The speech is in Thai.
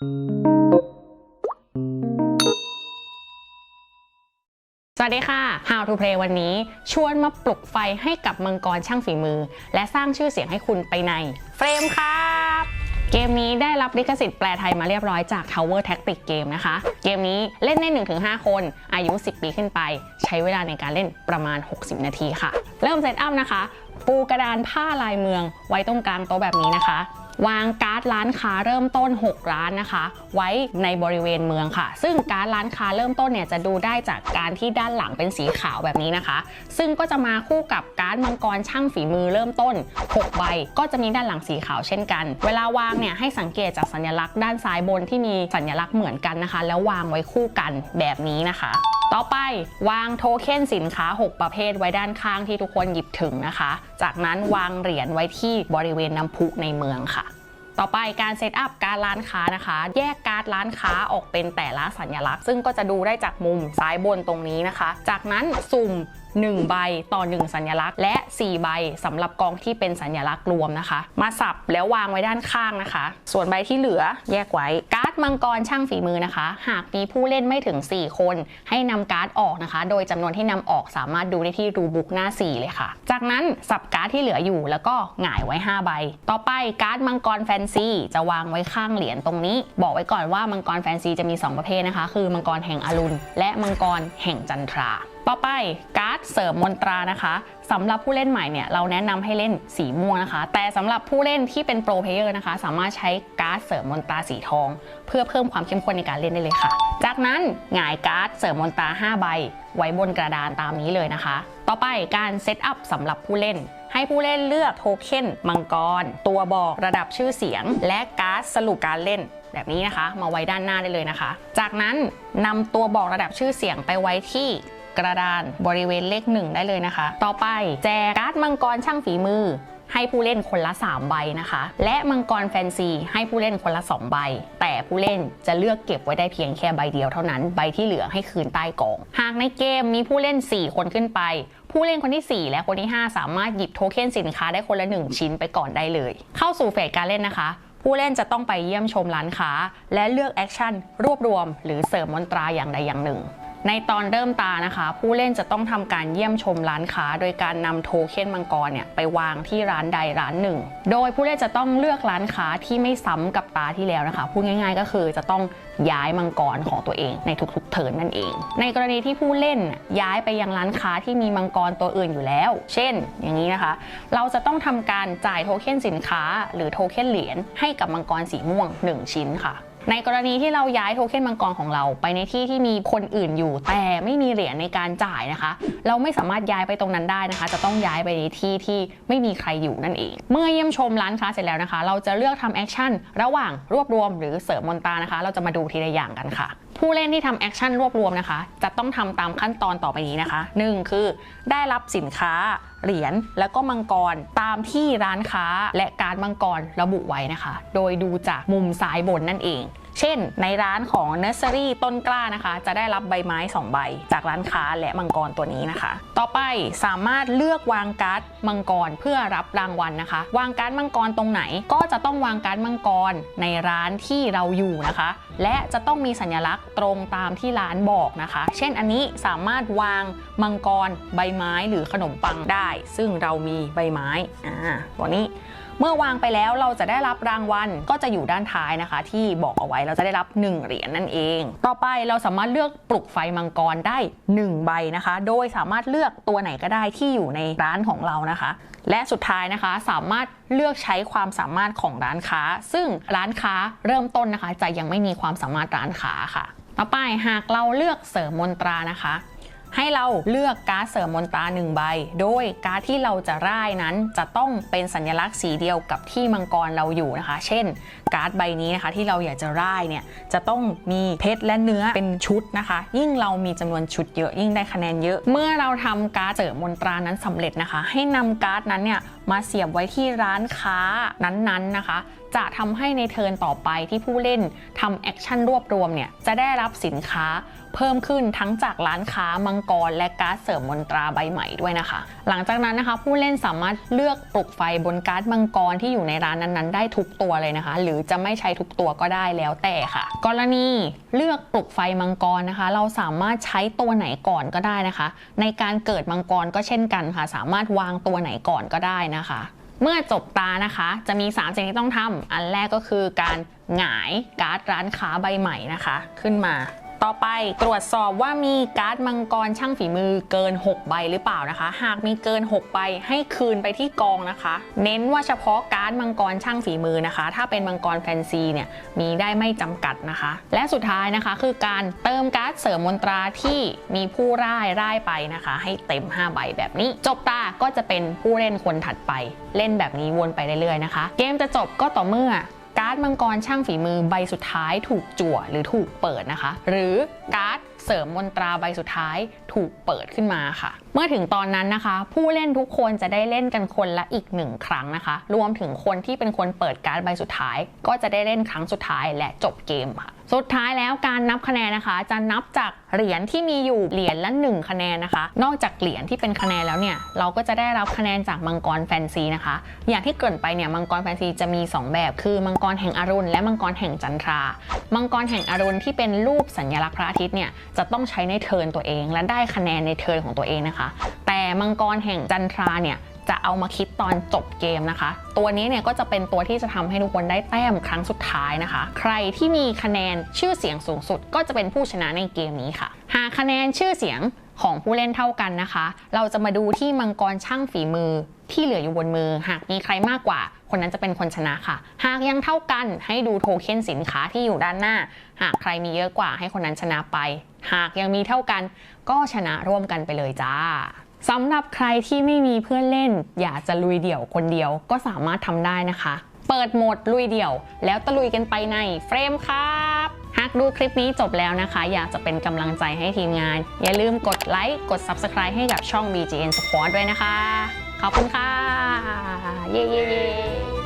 สวัสดีค่ะ How to Play วันนี้ ชวนมาปลุกไฟให้กับมังกรช่างฝีมือ และสร้างชื่อเสียงให้คุณไปใน เฟรมครับเกมนี้ได้รับลิขสิทธิ์แปลไทยมาเรียบร้อยจาก Tower Tactic Game นะคะ เกมนี้เล่นได้ 1-5 คน อายุ 10 ปีขึ้นไป ใช้เวลาในการเล่นประมาณ 60 นาทีค่ะ เริ่มเซตอัพนะคะ ปูกระดานผ้าลายเมือง ไว้ตรงกลางโต๊ะแบบนี้นะคะ วางการ์ดร้านค้าเริ่มต้น 6 ร้านนะคะ ไว้ในบริเวณเมืองค่ะ ซึ่งการ์ดร้านค้าเริ่มต้นเนี่ยจะดูได้จากการที่ด้านหลังเป็นสีขาวแบบนี้นะคะ ซึ่งก็จะมาคู่กับการ์ดมังกรช่างฝีมือเริ่มต้น 6 ใบ ก็จะมีด้านหลังสีขาวเช่นกัน เวลาวางเนี่ยให้สังเกตจากสัญลักษณ์ด้านซ้ายบนที่มีสัญลักษณ์เหมือนกันนะคะ แล้ววางไว้คู่กันแบบนี้นะคะ ต่อไปวางโทเค็นสินค้า 6 ประเภทไว้ด้านข้างที่ทุกคนหยิบถึงนะคะ จากนั้นวางเหรียญไว้ที่บริเวณน้ำพุในเมืองค่ะต่อไปการเซตอัพการร้านค้านะคะ แยกการร้านค้าออกเป็นแต่ละสัญลักษณ์ ซึ่งก็จะดูได้จากมุมซ้ายบนตรงนี้นะคะ จากนั้นสุ่ม1 ใบต่อ 1 สัญลักษณ์ และ 4 ใบสำหรับกองที่เป็นสัญลักษณ์รวมนะคะ มาสับแล้ววางไว้ด้านข้างนะคะ ส่วนใบที่เหลือแยกไว้ การ์ดมังกรช่างฝีมือนะคะ หากมีผู้เล่นไม่ถึง 4 คน ให้นำการ์ดออกนะคะ โดยจำนวนที่นำออกสามารถดูได้ที่รูบุ๊กหน้า 4 เลยค่ะ จากนั้นสับการ์ดที่เหลืออยู่แล้วก็หงายไว้ 5 ใบ ต่อไปการ์ดมังกรแฟนซีจะวางไว้ข้างเหรียญตรงนี้ บอกไว้ก่อนว่ามังกรแฟนซีจะมี 2 ประเภทนะคะ คือมังกรแห่งอรุณและมังกรแห่งจันทราต่อไปการ์ดเสริมมนตรานะคะสำหรับผู้เล่นใหม่เนี่ยเราแนะนำให้เล่นสีม่วงนะคะ แต่สำหรับผู้เล่นที่เป็นโปรเพลเยอร์นะคะ สามารถใช้การ์ดเสริมมนตราสีทอง เพื่อเพิ่มความเข้มข้นในการเล่นได้เลยค่ะ จากนั้นหงายการ์ดเสริมมนตรา5ใบ ไว้บนกระดานตามนี้เลยนะคะ ต่อไปการเซตอัพสำหรับผู้เล่นให้ผู้เล่นเลือกโทเค็นมังกร ตัวบอกระดับชื่อเสียง และการ์ดสรุปการเล่นแบบนี้นะคะ มาไว้ด้านหน้าได้เลยนะคะ จากนั้นนำตัวบอกระดับชื่อเสียงไปไว้ที่ กระดานบริเวณเลขหนึ่งได้เลยนะคะ ต่อไปแจกการ์ดมังกรช่างฝีมือ ให้ผู้เล่นคนละ 3 ใบนะคะ และมังกรแฟนซีให้ผู้เล่นคนละ 2 ใบ แต่ผู้เล่นจะเลือกเก็บไว้ได้เพียงแค่ใบเดียวเท่านั้น ใบที่เหลือให้คืนใต้กอง หากในเกมมีผู้เล่น 4 คนขึ้นไปผู้เล่นคนที่ 4 และคนที่ 5 สามารถหยิบโทเค็นสินค้าได้คนละ 1 ชิ้นไปก่อนได้เลย เข้าสู่เฟสการเล่นนะคะ ผู้เล่นจะต้องไปเยี่ยมชมร้านค้า และเลือกแอคชั่นรวบรวม หรือเสริมมอนตราอย่างใดอย่างหนึ่ง ในตอนเริ่มตานะคะ ผู้เล่นจะต้องทำการเยี่ยมชมร้านค้า โดยการนำโทเค็นมังกรเนี่ยไปวางที่ร้านใดร้านหนึ่ง โดยผู้เล่นจะต้องเลือกร้านค้าที่ไม่ซ้ำกับตาที่แล้วนะคะพูดง่าย ๆ ก็คือจะต้องย้ายมังกรของตัวเองในทุกๆเทิร์นนั่นเอง ในกรณีที่ผู้เล่นย้ายไปยังร้านค้าที่มีมังกรตัวอื่นอยู่แล้ว เช่น อย่างนี้นะคะ เราจะต้องทำการจ่ายโทเค็นสินค้า หรือโทเค็นเหรียญให้กับมังกรสีม่วง 1 ชิ้นค่ะ ในกรณีที่เราย้ายโทเค็นมังกรของเราไปในที่ที่มีคนอื่นอยู่ แต่ไม่มีเหรียญในการจ่ายนะคะ เราไม่สามารถย้ายไปตรงนั้นได้นะคะ จะต้องย้ายไปในที่ที่ไม่มีใครอยู่นั่นเอง เมื่อเยี่ยมชมร้านค้าเสร็จแล้วนะคะ เราจะเลือกทำแอคชั่นระหว่างรวบรวมหรือเสริมมอนตานะคะ เราจะมาดูทีละอย่างกันค่ะผู้เล่นที่ทำแอคชั่นรวบรวมนะคะ จะต้องทำตามขั้นตอนต่อไปนี้นะคะ 1 คือได้รับสินค้า เหรียญแล้วก็มังกรตามที่ร้านค้าและการมังกรระบุไว้นะคะ โดยดูจากมุมซ้ายบนนั่นเอง เช่น ในร้านของเนอร์เซอรี่ต้นกล้านะคะ จะได้รับใบไม้ 2 ใบ จากร้านค้าและมังกรตัวนี้นะคะ ต่อไปสามารถเลือกวางการ์ดมังกรเพื่อรับรางวัลนะคะ วางการ์ดมังกรตรงไหน ก็จะต้องวางการ์ดมังกรในร้านที่เราอยู่นะคะ และจะต้องมีสัญลักษณ์ตรงตามที่ร้านบอกนะคะ เช่นอันนี้สามารถวางมังกรใบไม้หรือขนมปังได้ ซึ่งเรามีใบไม้อ่าตัวนี้ เมื่อวางไปแล้วเราจะได้รับรางวัลก็จะอยู่ด้านท้ายนะคะ ที่บอกเอาไว้เราจะได้รับ 1 เหรียญนั่นเอง ต่อไปเราสามารถเลือกปลุกไฟมังกรได้ 1 ใบนะคะ โดยสามารถเลือกตัวไหนก็ได้ที่อยู่ในร้านของเรานะคะ และสุดท้ายนะคะสามารถเลือกใช้ความสามารถของร้านค้า ซึ่งร้านค้าเริ่มต้นนะคะ จะยังไม่มีความสามารถร้านค้าค่ะ ต่อไปหากเราเลือกเสริมมนตรานะคะ ให้เราเลือกการ์ดเสริมมนตาหนึ่งใบ โดยการ์ดที่เราจะร่ายนั้นจะต้องเป็นสัญลักษณ์สีเดียวกับที่มังกรเราอยู่นะคะ เช่น การ์ดใบนี้นะคะที่เราอยากจะร่ายเนี่ยจะต้องมีเพชรและเนื้อเป็นชุดนะคะ ยิ่งเรามีจำนวนชุดเยอะยิ่งได้คะแนนเยอะ เมื่อเราทำการ์ดเสริมมนตรานั้นสำเร็จนะคะ ให้นำการ์ดนั้นเนี่ย มาเสียบไว้ที่ร้านค้านั้นๆนะคะ จะทำให้ในเทิร์นต่อไปที่ผู้เล่นทำแอคชั่นรวบรวมเนี่ยจะได้รับสินค้าเพิ่มขึ้นทั้งจากร้านค้ามังกร และการ์ดเสริมมนตราใบใหม่ด้วยนะคะ หลังจากนั้นนะคะ ผู้เล่นสามารถเลือกปลุกไฟบนการ์ดมังกรที่อยู่ในร้านนั้นๆ ได้ทุกตัวเลยนะคะ หรือจะไม่ใช้ทุกตัวก็ได้แล้วแต่ค่ะ กรณีเลือกปลุกไฟมังกรนะคะ เราสามารถใช้ตัวไหนก่อนก็ได้นะคะ ในการเกิดมังกรก็เช่นกันค่ะ สามารถวางตัวไหนก่อนก็ได้นะคะ เมื่อจบตานะคะ จะมี 3 สิ่งที่ต้องทำอันแรกก็คือการหงายการ์ดร้านค้าใบใหม่นะคะ ขึ้นมา ต่อไปตรวจสอบว่ามีการ์ดมังกรช่างฝีมือเกิน 6 ใบหรือเปล่านะคะ หากมีเกิน 6 ใบให้คืนไปที่กองนะคะ เน้นว่าเฉพาะการ์ดมังกรช่างฝีมือนะคะ ถ้าเป็นมังกรแฟนซีเนี่ยมีได้ไม่จำกัดนะคะ และสุดท้ายนะคะคือการเติมการ์ดเสริมมนตราที่มีผู้ร่ายร่ายไปนะคะ ให้เต็ม 5 ใบแบบนี้ จบตาก็จะเป็นผู้เล่นคนถัดไป เล่นแบบนี้วนไปเรื่อยๆนะคะ เกมจะจบก็ต่อเมื่อ การ์ดมังกรช่างฝีมือใบสุดท้ายถูกจั่วหรือถูกเปิดนะคะ หรือการ์ดเสริมมนตราใบสุดท้ายถูกเปิดขึ้นมาค่ะ เมื่อถึงตอนนั้นนะคะ ผู้เล่นทุกคนจะได้เล่นกันคนละอีกหนึ่งครั้งนะคะ รวมถึงคนที่เป็นคนเปิดการ์ดใบสุดท้าย ก็จะได้เล่นครั้งสุดท้ายและจบเกมค่ะ สุดท้ายแล้วการนับคะแนนนะคะ จะนับจากเหรียญที่มีอยู่เหรียญละ 1 คะแนนนะคะ นอกจากเหรียญที่เป็นคะแนนแล้วเนี่ยเราก็จะได้รับคะแนนจากมังกรแฟนซีนะคะ อย่างที่เกริ่นไปเนี่ยมังกรแฟนซีจะมี 2 แบบ คือมังกรแห่งอรุณและมังกรแห่งจันทรา มังกรแห่งอรุณที่เป็นรูปสัญลักษณ์พระอาทิตย์เนี่ยจะต้องใช้ในเทิร์นตัวเอง และได้คะแนนในเทิร์นของตัวเองนะคะ แต่มังกรแห่งจันทราเนี่ย จะเอามาคิดตอนจบเกมนะคะ ตัวนี้เนี่ยก็จะเป็นตัวที่จะทำให้ทุกคนได้แต้มครั้งสุดท้ายนะคะ ใครที่มีคะแนนชื่อเสียงสูงสุด ก็จะเป็นผู้ชนะในเกมนี้ค่ะ หากคะแนนชื่อเสียงของผู้เล่นเท่ากันนะคะ เราจะมาดูที่มังกรช่างฝีมือที่เหลืออยู่บนมือ หากมีใครมากกว่า คนนั้นจะเป็นคนชนะค่ะ หากยังเท่ากันให้ดูโทเค็นสินค้าที่อยู่ด้านหน้า หากใครมีเยอะกว่าให้คนนั้นชนะไป หากยังมีเท่ากันก็ชนะร่วมกันไปเลยจ้า สำหรับใครที่ไม่มีเพื่อนเล่น อยากจะลุยเดี่ยวคนเดียวก็สามารถทำได้นะคะ เปิดโหมดลุยเดี่ยว แล้วตะลุยกันไปในเฟรมครับหากดูคลิปนี้จบแล้วนะคะ อยากจะเป็นกำลังใจให้ทีมงาน อย่าลืมกดไลค์กด Subscribe ให้กับช่อง BGN Squad ด้วยนะคะ ขอบคุณค่ะ เย้เย้